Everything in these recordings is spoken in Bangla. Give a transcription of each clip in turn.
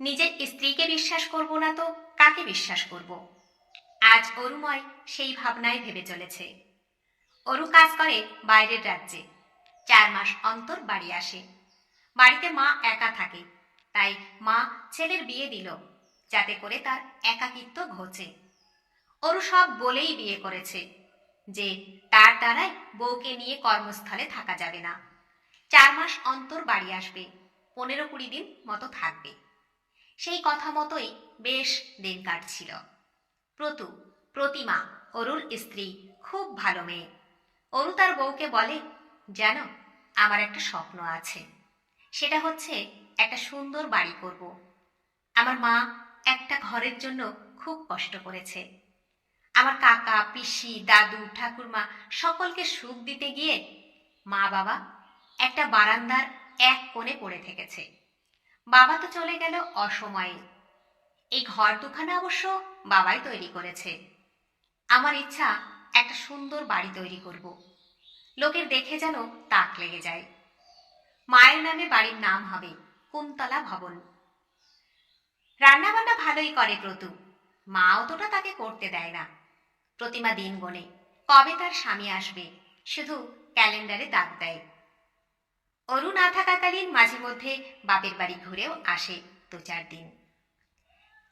নিজের স্ত্রীকে বিশ্বাস করব না তো কাকে বিশ্বাস করব? আজ অরুময় সেই ভাবনায় ভেবে চলেছে। অরু কাজ করে বাইরের রাজ্যে। চার মাস অন্তর বাড়ি আসে। বাড়িতে মা একা থাকে। তাই মা ছেলের বিয়ে দিল, যাতে করে তার একাকিত্ব ঘোচে। অরু সব বলেই বিয়ে করেছে যে তার দ্বারাই বউকে নিয়ে কর্মস্থলে থাকা যাবে না। চার মাস অন্তর বাড়ি আসবে। পনেরো কুড়ি দিন মতো থাকবে। সেই কথা মতোই বেশ দিন কাটছিল। প্রতু, প্রতিমা অরুর স্ত্রী খুব ভালো মেয়ে। অরু তার বউকে বলে, জানো, আমার একটা স্বপ্ন আছে। সেটা হচ্ছে একটা সুন্দর বাড়ি করব। আমার মা একটা ঘরের জন্য খুব কষ্ট করেছে। আমার কাকা, পিসি, দাদু, ঠাকুরমা সকলকে সুখ দিতে গিয়ে মা বাবা একটা বারান্দার এক কোণে পড়ে থেকেছে। বাবা তো চলে গেল অসময়ে। এই ঘর দুখানা অবশ্য বাবাই তৈরি করেছে। আমার ইচ্ছা, একটা সুন্দর বাড়ি তৈরি করব। লোকের দেখে যেন তাক লেগে যায়। মায়ের নামে বাড়ির নাম হবে কুন্তলা ভবন। রান্নাবান্না ভালোই করে প্রতু। মা অতটা তাকে করতে দেয় না। প্রতিমা দিন গনে কবে তার স্বামী আসবে, শুধু ক্যালেন্ডারে দাগ দেয়। অরু না থাকাকালীন মাঝে মধ্যে বাপের বাড়ি ঘুরেও আসে দু চার দিন।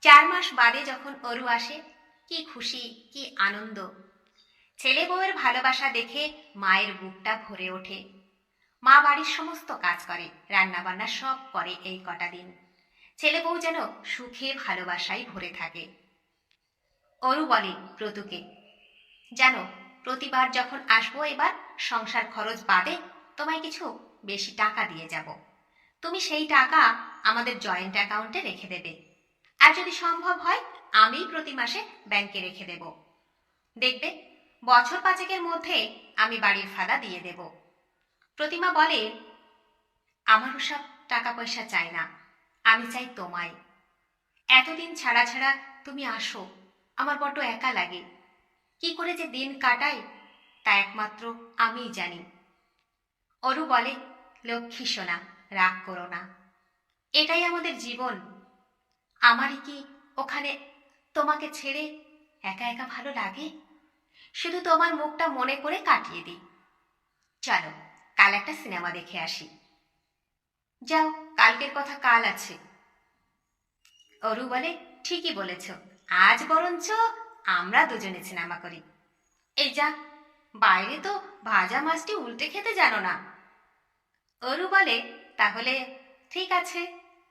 চার মাস বাদে যখন অরু আসে, কি খুশি, কি আনন্দ। ছেলে বউয়ের ভালোবাসা দেখে মায়ের বুকটা ভরে ওঠে। মা বাড়ির সমস্ত কাজ করে রান্না বান্না সব করে এই কটা দিন। ছেলে বউ যেন সুখে ভালোবাসায় ভরে থাকে। অরু বলে, প্রতুকে, জানো, প্রতিবার যখন আসব এবার সংসার খরচ বাদে তোমায় কিছু বেশি টাকা দিয়ে যাব। তুমি সেই টাকা আমাদের জয়েন্ট অ্যাকাউন্টে রেখে দেবে। আর যদি সম্ভব হয় আমি প্রতি মাসে ব্যাংকে রেখে দেব। দেখবে, বছর পাঁচেকের মধ্যে আমি বাড়ির ফাদা দিয়ে দেব। প্রতিমা বলে আমার ওসব টাকা পয়সা চাই না, আমি চাই তোমায়। এতদিন ছাড়া ছাড়া তুমি আসো, আমার বড্ড একা লাগে। কি করে যে দিন কাটাই, তা একমাত্র আমিই জানি। অরু বলে লক্ষ্মী সোনা, রাগ করো না। এটাই আমাদের জীবন। আমারই কি ওখানে তোমাকে ছেড়ে একা একা ভালো লাগে? শুধু তোমার মুখটা মনে করে কাটিয়ে দিই। চলো, কাল একটা সিনেমা দেখে আসি। যাও, কালকের কথা কাল আছে। অরু বলে, ঠিকই বলেছ। আজ বরঞ্চ আমরা দুজনে সিনেমা করি। এই যা, বাইরে তো ভাজা মাছটি উল্টে খেতে জানো না। অরু বলে, তাহলে ঠিক আছে,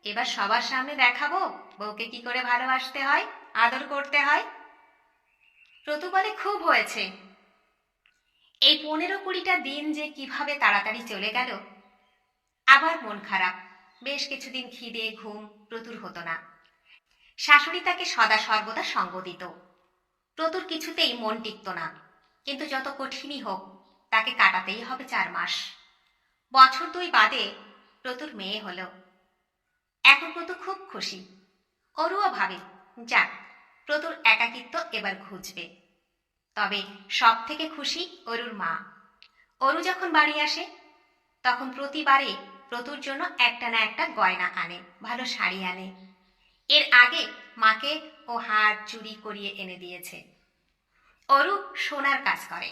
এবার সবার সামনে দেখাবো বউকে কি করে ভালোবাসতে হয়, আদর করতে হয়। প্রতু বলে, খুব হয়েছে। এই পনেরো কুড়িটা দিন যে কীভাবে তাড়াতাড়ি চলে গেল, আবার মন খারাপ। বেশ কিছুদিন খিদে, ঘুম প্রতুর হতো না। শাশুড়ি তাকে সদা সর্বদা সঙ্গ দিত। প্রতুর কিছুতেই মন টিকত না, কিন্তু যত কঠিনই হোক, তাকে কাটাতেই হবে চার মাস। বছর দুই বাদে প্রতুর মেয়ে হলো। এখন প্রতু খুব খুশি। অরুও ভাবে, যাক প্রতুর একাকিত্ব এবার ঘুচবে তবে সব থেকে খুশি অরুর মা। অরু যখন বাড়ি আসে, তখন প্রতিবারে প্রতুর জন্য একটা না একটা গয়না আনে, ভালো শাড়ি আনে। এর আগে মাকে ও হার চুরি করিয়ে এনে দিয়েছে। অরু সোনার কাজ করে।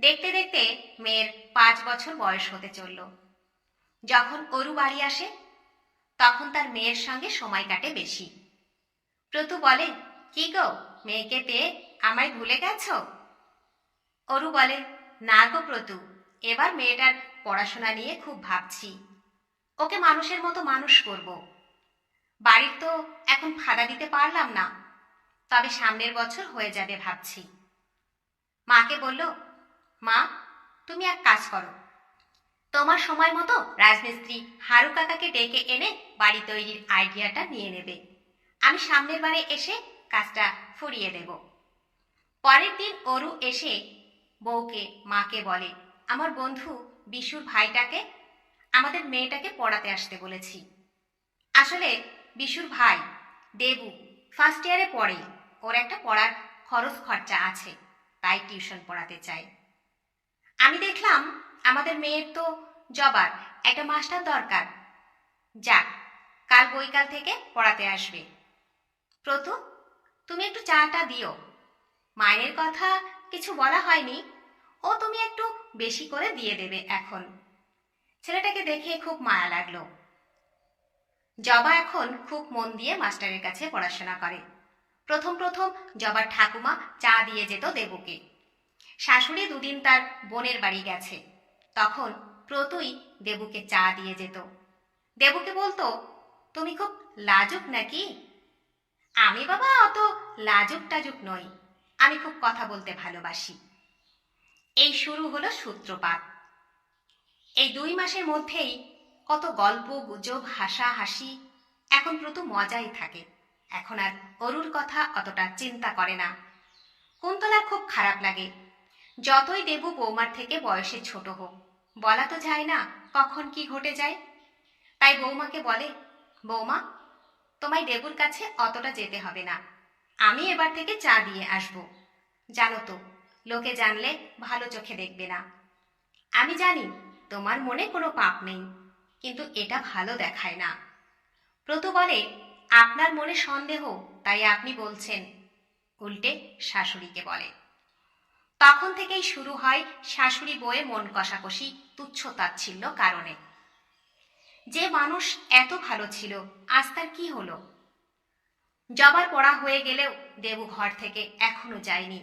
দেখতে দেখতে মেয়ের পাঁচ বছর বয়স হতে চলল। যখন অরু বাড়ি আসে, তখন তার মেয়ের সঙ্গে সময় কাটে বেশি। প্রতু বলে, কি গো, মেয়েকে পেয়ে আমায় ভুলে গেছো? অরু বলে, না গো প্রতু, এবার মেয়েটার পড়াশোনা নিয়ে খুব ভাবছি। ওকে মানুষের মতো মানুষ করব। বাড়ির তো এখন ফাঁদা দিতে পারলাম না, তবে সামনের বছর হয়ে যাবে ভাবছি। মাকে বলল মা, তুমি এক কাজ করো। তোমার সময় মতো রাজমিস্ত্রি হারু কাকাকে ডেকে এনে বাড়ি তৈরির আইডিয়াটা নিয়ে নেবে। আমি সামনের বারে এসে কাজটা ফুরিয়ে দেব। পরের দিন অরু এসে বউকে, মাকে বলে, আমার বন্ধু বিশুর ভাইটাকে, আমাদের মেয়েটাকে পড়াতে আসতে বলেছি। আসলে বিশুর ভাই দেবু ফার্স্ট ইয়ারে পড়ে। ওর একটা পড়ার খরচ খরচা আছে, তাই টিউশন পড়াতে চাই। আমি দেখলাম আমাদের মেয়ের তো জবার একটা মাস্টার দরকার। যাক, কাল বৈকাল থেকে পড়াতে আসবে। প্রতু, তুমি একটু চাটা দিও। মায়ের কথা কিছু বলা হয়নি। ও তুমি একটু বেশি করে দিয়ে দেবে এখন। ছেলেটাকে দেখে খুব মায়া লাগল। জবা এখন খুব মন দিয়ে মাস্টারের কাছে পড়াশোনা করে। প্রথম প্রথম জবার ঠাকুমা চা দিয়ে যেত দেবুকে। শাশুড়ি দুদিন তার বোনের বাড়ি গেছে। তখন প্রতুই দেবুকে চা দিয়ে যেত। দেবুকে বলতো, তুমি খুব লাজুক নাকি? আমি বাবা অত লাজুক টাজুক নই। আমি খুব কথা বলতে ভালোবাসি। এই শুরু হলো সূত্রপাত। এই দুই মাসের মধ্যেই কত গল্প, গুজব হাসা হাসি এখন প্রতু মজাই থাকে। এখন আর অরুর কথা অতটা চিন্তা করে না। কুন্তলার খুব খারাপ লাগে। যতই দেবু বৌমার থেকে বয়সে ছোট হোক, বলা তো যায় না কখন কি ঘটে যায়। তাই বৌমাকে বলে, বৌমা, তোমায় দেবুর কাছে অতটা যেতে হবে না। আমি এবার থেকে চা দিয়ে আসব। জানো তো, লোকে জানলে ভালো চোখে দেখবে না। আমি জানি তোমার মনে কোনো পাপ নেই, কিন্তু এটা ভালো দেখায় না। প্রতু বলে, আপনার মনে সন্দেহ, তাই আপনি বলছেন। উল্টে শাশুড়িকে বলে। তখন থেকেই শুরু হয় শাশুড়ি বয়ে মন কষাকষি, তুচ্ছ তাচ্ছিল্য কারণে। যে মানুষ এত ভালো ছিল, আজ তার কি হলো? জবার পড়া হয়ে গেলেও দেবু ঘর থেকে এখনও যায়নি।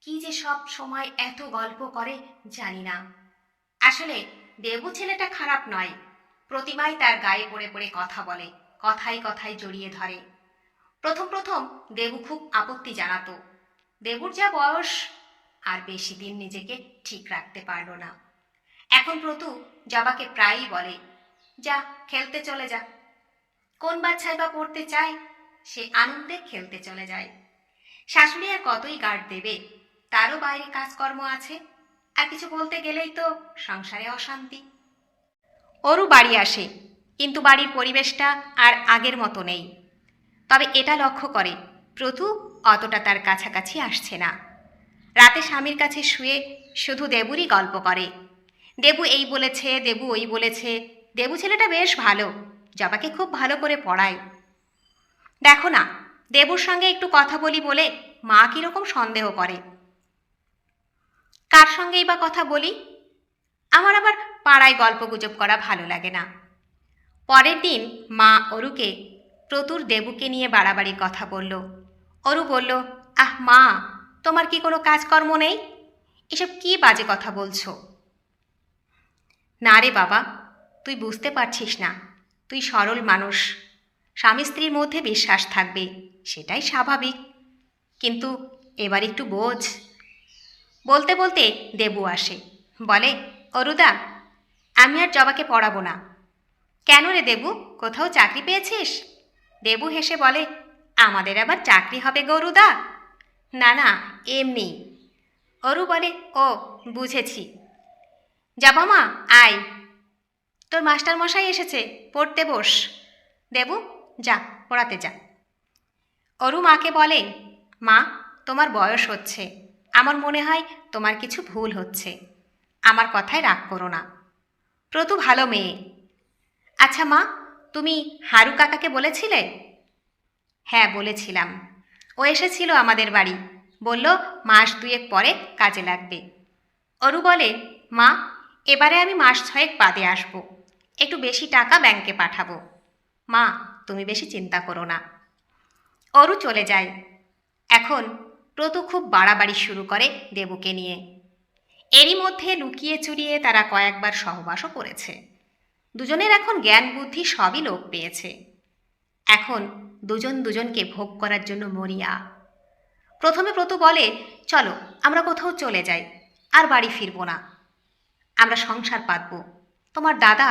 কি যে সব সময় এত গল্প করে, জানি না। আসলে দেবু ছেলেটা খারাপ নয়, প্রতিমাই তার গায়ে পড়ে পড়ে কথা বলে কথাই কথাই জড়িয়ে ধরে। প্রথম প্রথম দেবু খুব আপত্তি জানাতো। দেবুর যা বয়স আর বেশি দিন নিজেকে ঠিক রাখতে পারল না। এখন প্রতু জবাকে প্রায়ই বলে, যা, খেলতে চলে যা। কোন বাচ্চাই বা পড়তে চায়, সে আনন্দে খেলতে চলে যায়। শাশুড়ি আর কতই গার্ড দেবে, তারও বাইরে কাজকর্ম আছে। আর কিছু বলতে গেলেই তো সংসারে অশান্তি। ওরও বাড়ি আসে, কিন্তু বাড়ির পরিবেশটা আর আগের মতো নেই। তবে এটা লক্ষ্য করে প্রতু অতটা তার কাছাকাছি আসছে না। রাতে স্বামীর কাছে শুয়ে শুধু দেবুরই গল্প করে। দেবু এই বলেছে, দেবু ওই বলেছে, দেবু ছেলেটা বেশ ভালো, জবাকে খুব ভালো করে পড়ায়। দেখো না, দেবুর সঙ্গে একটু কথা বলি বলে মা কীরকম সন্দেহ করে। কার সঙ্গেই বা কথা বলি? আমার আবার পাড়ায় গল্প গুজব করা ভালো লাগে না। পরের দিন মা অরুকে প্রতুর দেবুকে নিয়ে বাড়াবাড়ি কথা বলল। অরু বলল, আহ মা তোমার কি কোনো কাজকর্ম নেই? এসব কি বাজে কথা বলছো? না রে বাবা, তুই বুঝতে পারছিস না। তুই সরল মানুষ। স্বামী স্ত্রীর মধ্যে বিশ্বাস থাকবে, সেটাই স্বাভাবিক। কিন্তু এবার একটু বোঝ। বলতে বলতে দেবু আসে। বলে, অরুদা, আমি আর জবাকে পড়াবো না। কেন রে দেবু, কোথাও চাকরি পেয়েছিস? দেবু হেসে বলে, আমাদের আবার চাকরি হবে গরুদা না না, এমনি। অরু বলে, ও, বুঝেছি। যাবা মা আয়। তোর মাস্টার মশাই এসেছে, পড়তে বস। দেবু, যা, পড়াতে যা। অরু মাকে বলে, মা, তোমার বয়স হচ্ছে। আমার মনে হয় তোমার কিছু ভুল হচ্ছে। আমার কথায় রাগ করো না। প্রতু ভালো মেয়ে। আচ্ছা মা, তুমি হারু কাকাকে বলেছিলে? হ্যাঁ বলেছিলাম। ও এসেছিল আমাদের বাড়ি। বলল, মাস দুয়েক পরে কাজে লাগবে। অরু বলে, মা, এবারে আমি মাস ছয়েক বাদে আসব। একটু বেশি টাকা ব্যাংকে পাঠাবো। মা, তুমি বেশি চিন্তা করো না। অরু চলে যায়। এখন প্রতু খুব বাড়াবাড়ি শুরু করে দেবুকে নিয়ে। এরই মধ্যে লুকিয়ে চুরিয়ে তারা কয়েকবার সহবাসও করেছে। দুজনের এখন জ্ঞান বুদ্ধি সবই লোপ পেয়েছে। এখন দুজন দুজনকে ভোগ করার জন্য মরিয়া। প্রথমে প্রতু বলে, চলো, আমরা কোথাও চলে যাই, আর বাড়ি ফিরবো না। আমরা সংসার পাতব। তোমার দাদা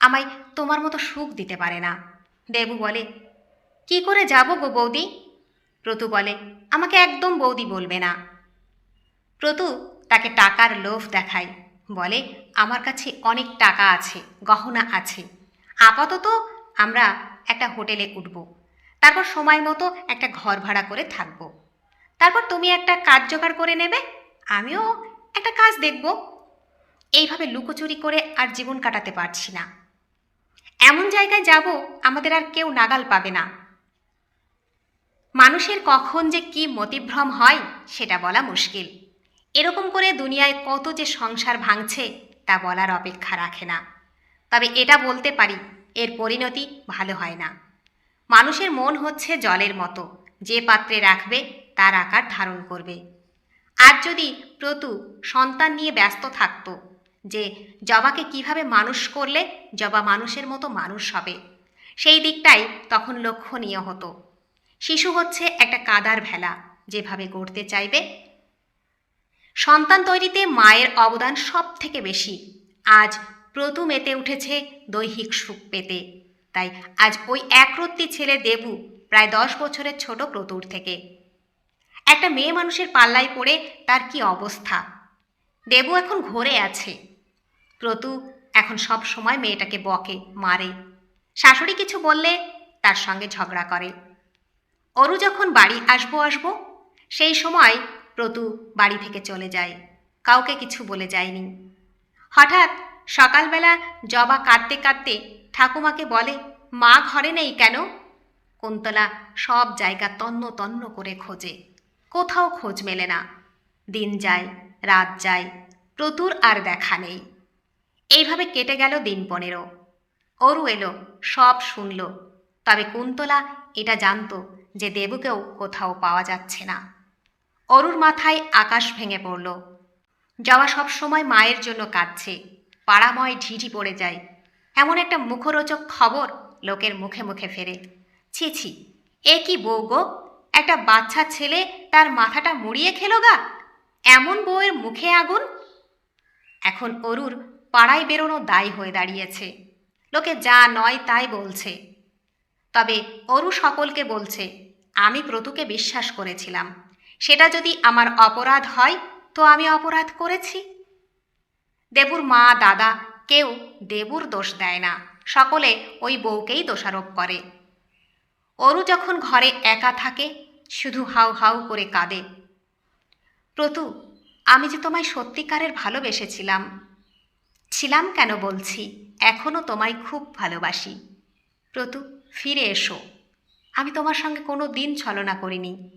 আমায় তোমার মতো সুখ দিতে পারে না। দেবু বলে, কি করে যাব গো বৌদি? প্রতু বলে, আমাকে একদম বৌদি বলবে না। প্রতু তাকে টাকার লোভ দেখায়। বলে, আমার কাছে অনেক টাকা আছে, গহনা আছে। আপাতত আমরা একটা হোটেলে উঠব। তারপর সময় মতো একটা ঘর ভাড়া করে থাকব। তারপর তুমি একটা কাজ জোগাড় করে নেবে, আমিও একটা কাজ দেখব। এইভাবে লুকোচুরি করে আর জীবন কাটাতে পারছি না। এমন জায়গায় যাব আমাদের আর কেউ নাগাল পাবে না। মানুষের কখন যে কি মতিভ্রম হয়, সেটা বলা মুশকিল। এরকম করে দুনিয়ায় কত যে সংসার ভাঙছে, তা বলার অপেক্ষা রাখে না। তবে এটা বলতে পারি এর পরিণতি ভালো হয় না। মানুষের মন হচ্ছে জলের মতো, যে পাত্রে রাখবে তার আকার ধারণ করবে। আর যদি প্রতু সন্তান নিয়ে ব্যস্ত থাকতো, যে জবাকে কীভাবে মানুষ করলে জবা মানুষের মতো মানুষ হবে, সেই দিকটাই তখন লক্ষণীয় হতো। শিশু হচ্ছে একটা কাদার ভেলা, যেভাবে গড়তে চাইবে। সন্তান তৈরিতে মায়ের অবদান সব থেকে বেশি। আজ প্রতু মেতে উঠেছে দৈহিক সুখ পেতে। তাই আজ ওই একরত্তি ছেলে দেবু প্রায় দশ বছরের ছোট প্রতুর থেকে। একটা মেয়ে মানুষের পাল্লায় পড়ে তার কি অবস্থা? দেবু এখন ঘরে আছে। প্রতু এখন সব সময় মেয়েটাকে বকে, মারে। শাশুড়ি কিছু বললে তার সঙ্গে ঝগড়া করে। অরু যখন বাড়ি আসব আসব, সেই সময় প্রতু বাড়ি থেকে চলে যায়। কাউকে কিছু বলে যায়নি। হঠাৎ সকালবেলা জবা কাঁদতে কাঁদতে ঠাকুমাকে বলে, মা ঘরে নেই কেন? কুন্তলা সব জায়গা তন্ন তন্ন করে খোঁজে। কোথাও খোঁজ মেলে না। দিন যায়, রাত যায়, প্রতুর আর দেখা নেই। এইভাবে কেটে গেল দিন পনেরো। অরু এলো, সব শুনল। তবে কুন্তলা এটা জানতো যে দেবুকেও কোথাও পাওয়া যাচ্ছে না। অরুর মাথায় আকাশ ভেঙে পড়ল। যাওয়া সব সময় মায়ের জন্য কাঁদছে। পাড়াময় ঢিঢি পড়ে যায়। এমন একটা মুখরোচক খবর লোকের মুখে মুখে ফেরে। ছি ছি, এ কি বউ গো? একটা বাচ্চা ছেলে তার মাথাটা মুড়িয়ে খেলো গা? এমন বউয়ের মুখে আগুন? এখন অরুর পাড়ায় বেরোনো দায় হয়ে দাঁড়িয়েছে। লোকে যা নয় তাই বলছে। তবে অরু সকলকে বলছে, আমি প্রতুকে বিশ্বাস করেছিলাম। সেটা যদি আমার অপরাধ হয়, তো আমি অপরাধ করেছি। দেবুর মা, দাদা কেউ দেবুর দোষ দেয় না। সকলে ওই বউকেই দোষারোপ করে। অরু যখন ঘরে একা থাকে, শুধু হাউ হাউ করে কাঁদে। প্রতু, আমি যে তোমায় সত্যিকারের ভালোবেসেছিলাম, ছিলাম কেন বলছি? এখনও তোমায় খুব ভালোবাসি। প্রতু, ফিরে এসো। আমি তোমার সঙ্গে কোনো দিন ছলনা করিনি।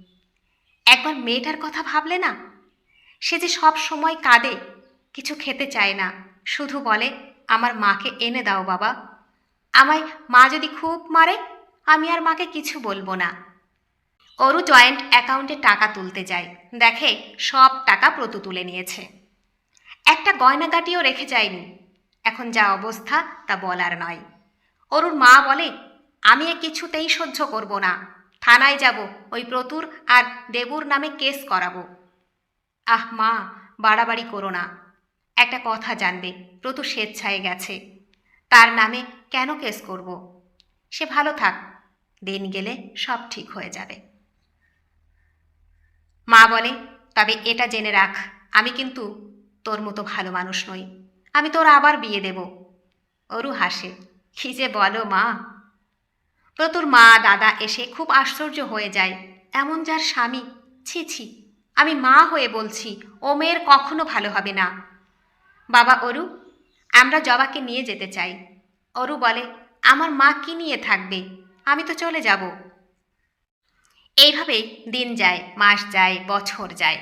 একবার মেয়েটার কথা ভাবলে না? সে যে সব সময় কাঁদে কিছু খেতে চায় না। শুধু বলে, আমার মাকে এনে দাও বাবা। আমায় মা যদি খুব মারে, আমি আর মাকে কিছু বলব না। অরু জয়েন্ট অ্যাকাউন্টে টাকা তুলতে যায়। দেখে সব টাকা প্রতু তুলে নিয়েছে। একটা গয়নাগাটিও রেখে যায়নি। এখন যা অবস্থা, তা বলার নয়। অরুর মা বলে, আমি এ কিছুতেই সহ্য করব না। থানায় যাব, ওই প্রতুর আর দেবুর নামে কেস করাবো। আহ মা, বাড়াবাড়ি করো না। একটা কথা জানবে। প্রতু স্বেচ্ছায় গেছে। তার নামে কেন কেস করব? সে ভালো থাক। দিন গেলে সব ঠিক হয়ে যাবে। মা বলে, তবে এটা জেনে রাখ, আমি কিন্তু তোর মতো ভালো মানুষ নই। আমি তোর আবার বিয়ে দেব। অরু হাসে, কি যে বলো মা? প্রতুর মা, দাদা এসে খুব আশ্চর্য হয়ে যায়। এমন যার স্বামী? ছি ছি, আমি মা হয়ে বলছি ও মেয়ের কখনো ভালো হবে না। বাবা অরু, আমরা জবাকে নিয়ে যেতে চাই। অরু বলে, আমার মা কি নিয়ে থাকবে? আমি তো চলে যাব। এইভাবেই দিন যায়, মাস যায়, বছর যায়।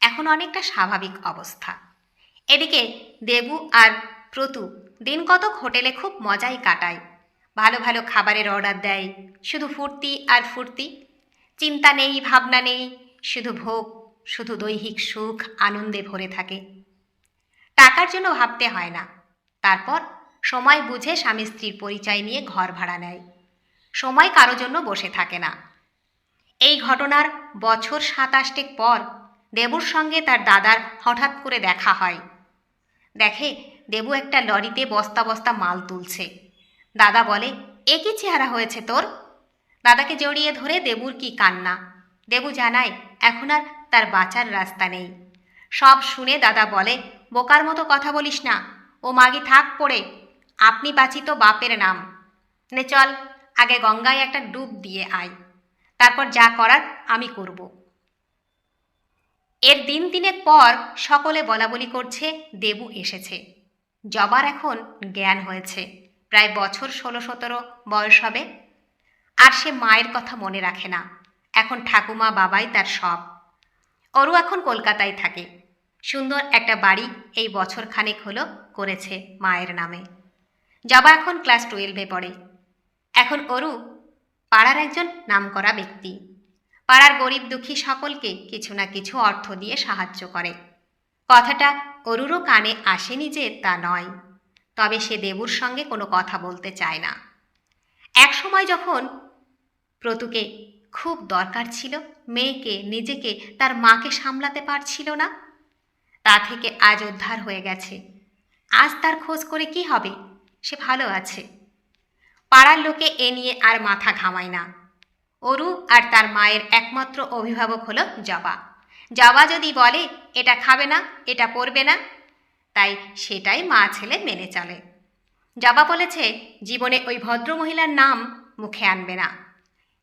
এখন অনেকটা স্বাভাবিক অবস্থা। এদিকে দেবু আর প্রতু দিন কতক হোটেলে খুব মজাই কাটায়। ভালো ভালো খাবারের অর্ডার দেয়, শুধু ফুর্তি আর ফুর্তি। চিন্তা নেই, ভাবনা নেই, শুধু ভোগ, শুধু দৈহিক সুখ, আনন্দে ভরে থাকে। টাকার জন্য ভাবতে হয় না। তারপর সময় বুঝে স্বামী স্ত্রীর পরিচয় নিয়ে ঘর ভাড়া নেয়। সময় কারও জন্য বসে থাকে না। এই ঘটনার বছর সাতাশটেক পর দেবুর সঙ্গে তার দাদার হঠাৎ করে দেখা হয়। দেখে দেবু একটা লরিতে বস্তা বস্তা মাল তুলছে। দাদা বলে, এ কি চেহারা হয়েছে তোর? দাদাকে জড়িয়ে ধরে দেবুর কি কান্না। দেবু জানায়, এখন আর তার বাঁচার রাস্তা নেই। সব শুনে দাদা বলে বোকার মতো কথা বলিস না। ও মাগি থাক পড়ে, আপনি বাঁচি তো বাপের নাম। নে চল, আগে গঙ্গায় একটা ডুব দিয়ে আয়। তারপর যা করার আমি করব। এর দিন তিনেক পর সকলে বলা বলি করছে, দেবু এসেছে। জবার এখন জ্ঞান হয়েছে, প্রায় বছর ষোলো সতেরো বয়স হবে। আর সে মায়ের কথা মনে রাখে না, এখন ঠাকুমা বাবাই তার সব। অরু এখন কলকাতায় থাকে। সুন্দর একটা বাড়ি এই বছর খানেক হলো করেছে মায়ের নামে। জবা এখন ক্লাস টুয়েলভে পড়ে। এখন অরু পাড়ার একজন নামকরা ব্যক্তি। পাড়ার গরিব দুঃখী সকলকে কিছু না কিছু অর্থ দিয়ে সাহায্য করে। কথাটা অরুরও কানে আসেনি যে তা নয়, তবে সে দেবুর সঙ্গে কোনো কথা বলতে চায় না। এক সময় যখন প্রতুকে খুব দরকার ছিল, মেয়েকে, নিজেকে, তার মাকে সামলাতে পারছিল না তা থেকে আজ উদ্ধার হয়ে গেছে। আজ তার খোঁজ করে কি হবে? সে ভালো আছে। পাড়ার লোকে এ নিয়ে আর মাথা ঘামায় না। অরু আর তার মায়ের একমাত্র অভিভাবক হলো জবা। জবা যদি বলে, এটা খাবে না, এটা পরবে না, তাই সেটাই মা ছেলে মেনে চলে। জবা বলেছে, জীবনে ওই ভদ্রমহিলার নাম মুখে আনবে না।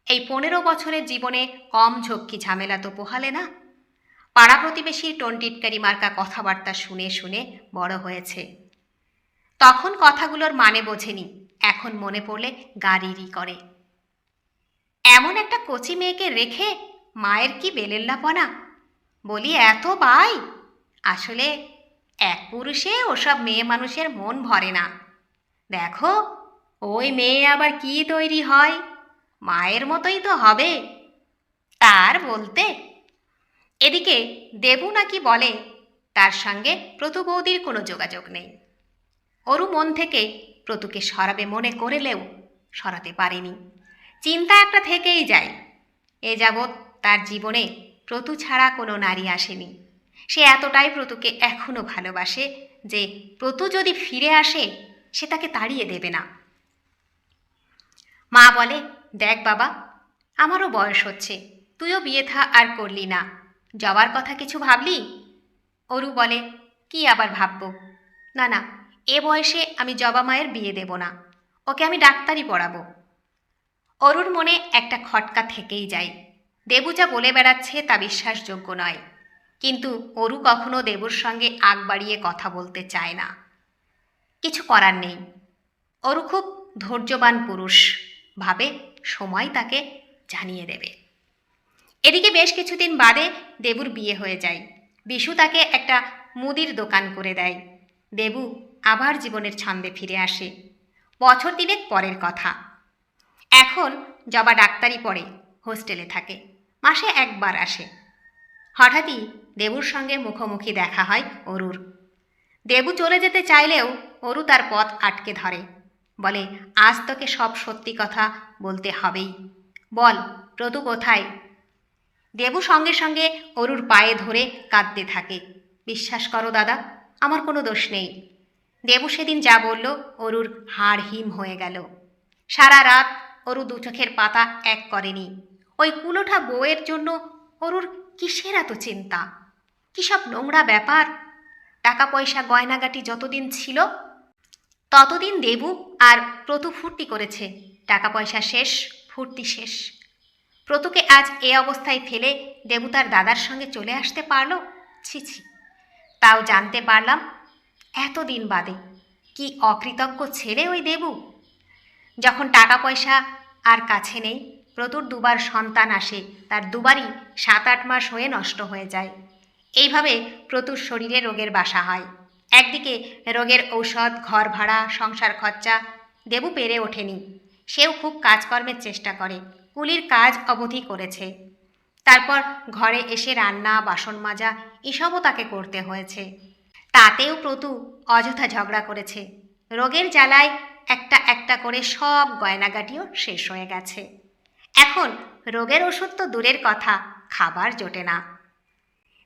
এই পনেরো বছরের জীবনে কম ঝক্কি ঝামেলা তো পোহালে না? পাড়া প্রতিবেশীর টন্টিটকারি মার্কা কথাবার্তা শুনে শুনে বড় হয়েছে। তখন কথাগুলোর মানে বোঝেনি, এখন মনে পড়লে গাড়িরই করে। এমন একটা কচি মেয়েকে রেখে মায়ের কি বেলেল্লাপনা? বলি, এত বাই। আসলে এক পুরুষে ওসব মেয়ে মানুষের মন ভরে না। দেখো, ওই মেয়ে আবার কি তৈরি হয়? মায়ের মতোই তো হবে। তার বলতে এদিকে দেবু নাকি বলে, তার সঙ্গে প্রতু বৌদির কোনো যোগাযোগ নেই। অরু মন থেকে প্রতুকে সরাবে মনে করেলেও সরাতে পারেনি। চিন্তা একটা থেকেই যায়। এ যাবৎ তার জীবনে প্রতু ছাড়া কোনো নারী আসেনি। সে এতটাই প্রতুকে এখনও ভালোবাসে যে প্রতু যদি ফিরে আসে, সে তাকে তাড়িয়ে দেবে না। মা বলে, দেখ বাবা, আমারও বয়স হচ্ছে। তুইও বিয়ে থা আর করলি না। যাওয়ার কথা কিছু ভাবলি? অরু বলে, কি আবার ভাববো? না না, এ বয়সে আমি জবা মায়ের বিয়ে দেব না, ওকে আমি ডাক্তারি পড়াবো। অরুর মনে একটা খটকা থেকেই যায়। দেবু যা বলে বেড়াচ্ছে তা বিশ্বাসযোগ্য নয়, কিন্তু অরু কখনো দেবুর সঙ্গে আগ বাড়িয়ে কথা বলতে চায় না। কিছু করার নেই। অরু খুব ধৈর্যবান পুরুষ, ভাবে সময় তাকে জানিয়ে দেবে। এদিকে বেশ কিছুদিন বাদে দেবুর বিয়ে হয়ে যায়। বিশু তাকে একটা মুদির দোকান করে দেয়। দেবু আবার জীবনের ছন্দে ফিরে আসে। বছর তিনেক পরের কথা। এখন জবা ডাক্তারি পড়ে, হোস্টেলে থাকে। মাসে একবার আসে। হঠাৎই দেবুর সঙ্গে মুখোমুখি দেখা হয় অরুর। দেবু চলে যেতে চাইলেও অরু তার পথ আটকে ধরে। বলে, আজ তোকে সব সত্যি কথা বলতে হবেই। বল প্রতু কোথায়? দেবু সঙ্গে সঙ্গে অরুর পায়ে ধরে কাঁদতে থাকে। বিশ্বাস করো দাদা, আমার কোনো দোষ নেই। দেবু সেদিন যা বলল, অরুর হাড় হিম হয়ে গেল। সারা রাত অরু দু চোখের পাতা এক করেনি। ওই কুলোঠা বউয়ের জন্য অরুর কিসের এত চিন্তা? কী সব নোংরা ব্যাপার? টাকা পয়সা গয়নাগাটি যতদিন ছিল, ততদিন দেবু আর প্রতু ফুর্তি করেছে। টাকা পয়সা শেষ, ফুর্তি শেষ। প্রতুকে আজ এ অবস্থায় ফেলে দেবু তার দাদার সঙ্গে চলে আসতে পারল? ছি ছি। তাও জানতে পারলাম এতদিন বাদে কি অকৃতজ্ঞ ছেলে ওই দেবু। যখন টাকা পয়সা আর কাছে নেই, প্রতুর দুবার সন্তান আসে, তার দুবারই সাত আট মাস হয়ে নষ্ট হয়ে যায়। এইভাবে প্রতুর শরীরে রোগের বাসা হয়। একদিকে রোগের ঔষধ, ঘর ভাড়া, সংসার খরচা দেবু পেরে ওঠেনি। সেও খুব কাজকর্মের চেষ্টা করে। কুলির কাজ অবধি করেছে। তারপর ঘরে এসে রান্না, বাসন মাজা এসবও তাকে করতে হয়েছে। তাতেও প্রতু অযথা ঝগড়া করেছে। রোগের জ্বালায় একটা একটা করে সব গয়নাগাটিও শেষ হয়ে গেছে। এখন রোগের ওষুধ তো দূরের কথা, খাবার জোটে না।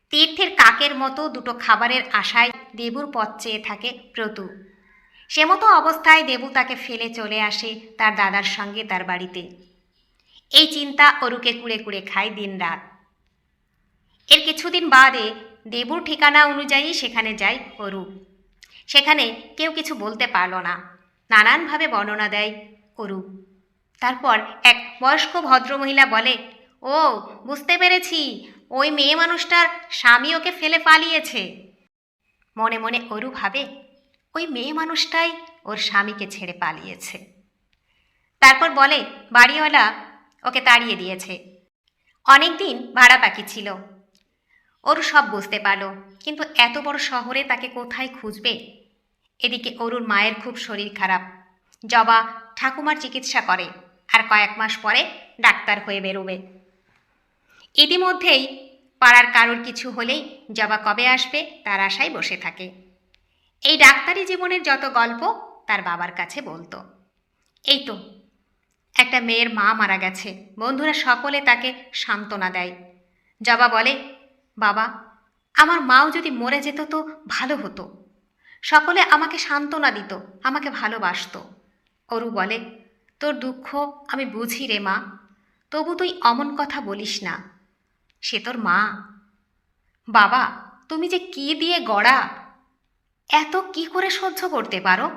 তীর্থের কাকের মতো দুটো খাবারের আশায় দেবুর পথ চেয়ে থাকে প্রতু। সে মতো অবস্থায় দেবু তাকে ফেলে চলে আসে তার দাদার সঙ্গে তার বাড়িতে। এই চিন্তা অরুকে কুড়ে কুড়ে খায় দিনরাত এর কিছুদিন বাদে দেবুর ঠিকানা অনুযায়ী সেখানে যায় অরু। সেখানে কেউ কিছু বলতে পারল না। নানানভাবে বর্ণনা দেয় অরু। তারপর এক বয়স্ক ভদ্রমহিলা বলে, ও, বুঝতে পেরেছি, ওই মেয়ে মানুষটার স্বামী ওকে ফেলে পালিয়েছে। মনে মনে অরু ভাবে, ওই মেয়ে মানুষটাই ওর স্বামীকে ছেড়ে পালিয়েছে। তারপর বলে, বাড়িওয়ালা ওকে তাড়িয়ে দিয়েছে। অনেক দিন ভাড়া বাকি ছিল। ওর সব বুঝতে পারল, কিন্তু এত বড় শহরে তাকে কোথায় খুঁজবে? এদিকে অরুর মায়ের খুব শরীর খারাপ। জবা ঠাকুমার চিকিৎসা করে আর কয়েক মাস পরে ডাক্তার হয়ে বেরোবে। ইতিমধ্যেই পাড়ার কারোর কিছু হলেই জবা কবে আসবে তার আশায় বসে থাকে। এই ডাক্তারি জীবনের যত গল্প তার বাবার কাছে বলতো। এই তো একটা মেয়ের মা মারা গেছে। বন্ধুরা সকলে তাকে সান্ত্বনা দেয়। জবা বলে, বাবা, আমার মাও যদি মরে যেত তো ভালো হতো। সকলে আমাকে সান্ত্বনা দিত, আমাকে ভালোবাসতো। অরু বলে, তোর দুঃখ আমি বুঝি রে মা, তবু তুই অমন কথা বলিস না, সে তোর মা। বাবা, তুমি যে কি দিয়ে গড়া, এত কি করে সহ্য করতে পারো?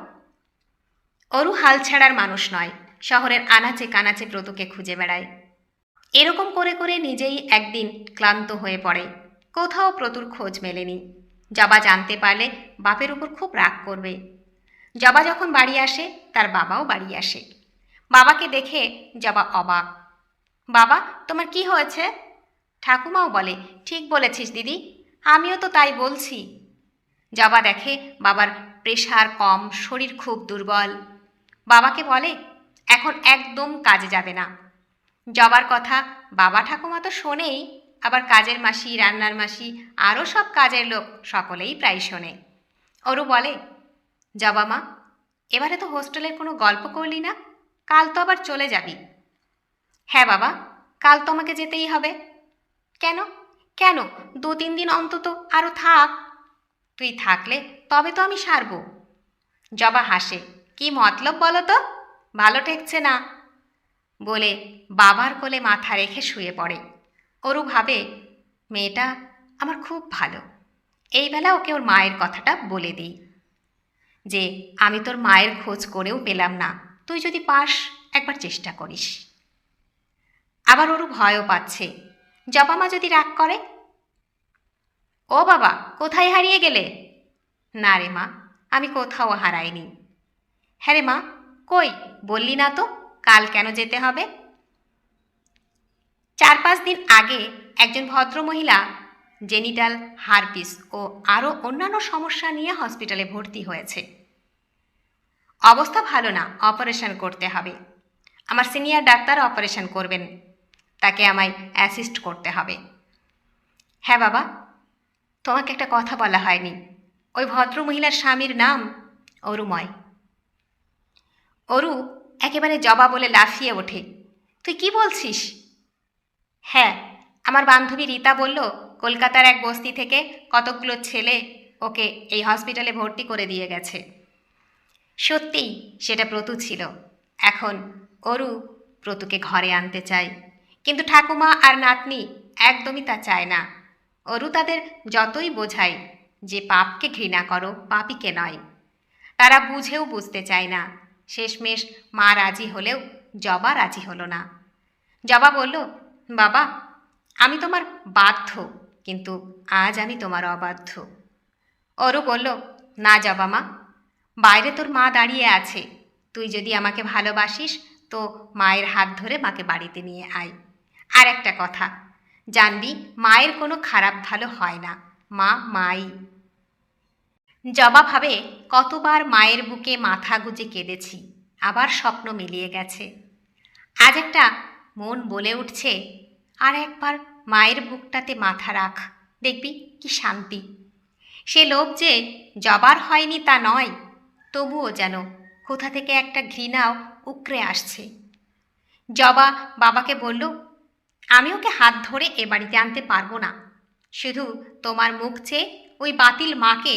অরু হাল ছাড়ার মানুষ নয়। শহরের আনাচে কানাচে ব্রতকে খুঁজে বেড়ায়। এরকম করে করে নিজেই একদিন ক্লান্ত হয়ে পড়ে। কোথাও প্রতুর খোঁজ মেলেনি। জবা জানতে পারলে বাপের উপর খুব রাগ করবে। জবা যখন বাড়ি আসে, তার বাবাও বাড়ি আসে। বাবাকে দেখে জবা অবাক। বাবা, তোমার কি হয়েছে? ঠাকুমাও বলে, ঠিক বলেছিস দিদি, আমিও তো তাই বলছি। জবা দেখে বাবার প্রেশার কম, শরীর খুব দুর্বল। বাবাকে বলে এখন একদম কাজে যাবে না। জবার কথা বাবা ঠাকুমা তো শোনেই, আবার কাজের মাসি, রান্নার মাসি, আরও সব কাজের লোক সকলেই প্রায় শোনে। অরু বলে, জবা মা, এবারে তো হোস্টেলের কোনো গল্প করলি না, কাল তো আবার চলে যাবি। হ্যাঁ বাবা, কাল তো আমাকে যেতেই হবে। কেন? কেন? দু তিন দিন অন্তত আরও থাক। তুই থাকলে তবে তো আমি সারব। জবা হাসে, কি মতলব বলো তো? ভালো ঠেকছে না। বলে বাবার কোলে মাথা রেখে শুয়ে পড়ে। অরু ভাবে, মেয়েটা আমার খুব ভালো। এই বেলা ওকে ওর মায়ের কথাটা বলে দিই। যে আমি তোর মায়ের খোঁজ করেও পেলাম না। তুই যদি পাস, একবার চেষ্টা করিস। আবার ওরু ভয়ও পাচ্ছে। জবা মা যদি রাগ করে, ও বাবা, কোথায় হারিয়ে গেলে? না রে মা, আমি কোথাও হারাইনি। হ্যাঁ রে মা কই? বললি না তো, কাল কেন যেতে হবে? চার পাঁচ দিন আগে একজন ভদ্রমহিলা, জেনিটাল, হারপিস ও আরও অন্যান্য সমস্যা নিয়ে হসপিটালে ভর্তি হয়েছে। অবস্থা ভালো না, অপারেশন করতে হবে। আমার সিনিয়র ডাক্তার অপারেশন করবেন, তাকে আমায় অ্যাসিস্ট করতে হবে। হ্যাঁ বাবা, তোমাকে একটা কথা বলা হয়নি। ওই ভদ্রমহিলার স্বামীর নাম অরুময়। অরু একেবারে জবা বলে লাফিয়ে ওঠে। তুই কি বলছিস? হ্যাঁ আমার বান্ধবী রীতা বলল, কলকাতার এক বস্তি থেকে কতকগুলো ছেলে ওকে এই হসপিটালে ভর্তি করে দিয়ে গেছে। সত্যিই সেটা প্রতু ছিল। এখন অরু প্রতুকে ঘরে আনতে চায়। কিন্তু ঠাকুমা আর নাতনি একদমই তা চায় না। অরু তাদের যতই বোঝায় যে পাপকে ঘৃণা করো, পাপিকে নয়। তারা বুঝেও বুঝতে চায় না শেষমেশ মা রাজি হলেও জবা রাজি হলো না। জবা বলল, বাবা, আমি তোমার বাধ্য, কিন্তু আজ আমি তোমার অবাধ্য। অরু বলল, না জবা মা, বাইরে তোর মা দাঁড়িয়ে আছে। তুই যদি আমাকে ভালোবাসিস, তো মায়ের হাত ধরে মাকে বাড়িতে নিয়ে আয়। আর একটা কথা, জানবি মায়ের কোনো খারাপ ভালো হয় না। মা, মাই। জবা ভাবে কতবার মায়ের বুকে মাথা গুজে কেঁদেছি, আবার স্বপ্ন মিলিয়ে গেছে। আজ একটা মন বলে উঠছে, আর একবার মায়ের বুকটাতে মাথা রাখ, দেখবি কি শান্তি। সে লোভ যে জবার হয়নি তা নয়, তবুও যেন কোথা থেকে একটা ঘৃণাও উকড়ে আসছে। জবা বাবাকে বলল, আমি ওকে হাত ধরে এ বাড়িতে আনতে পারব না। শুধু তোমার মুখ চেয়ে ওই বাতিল মাকে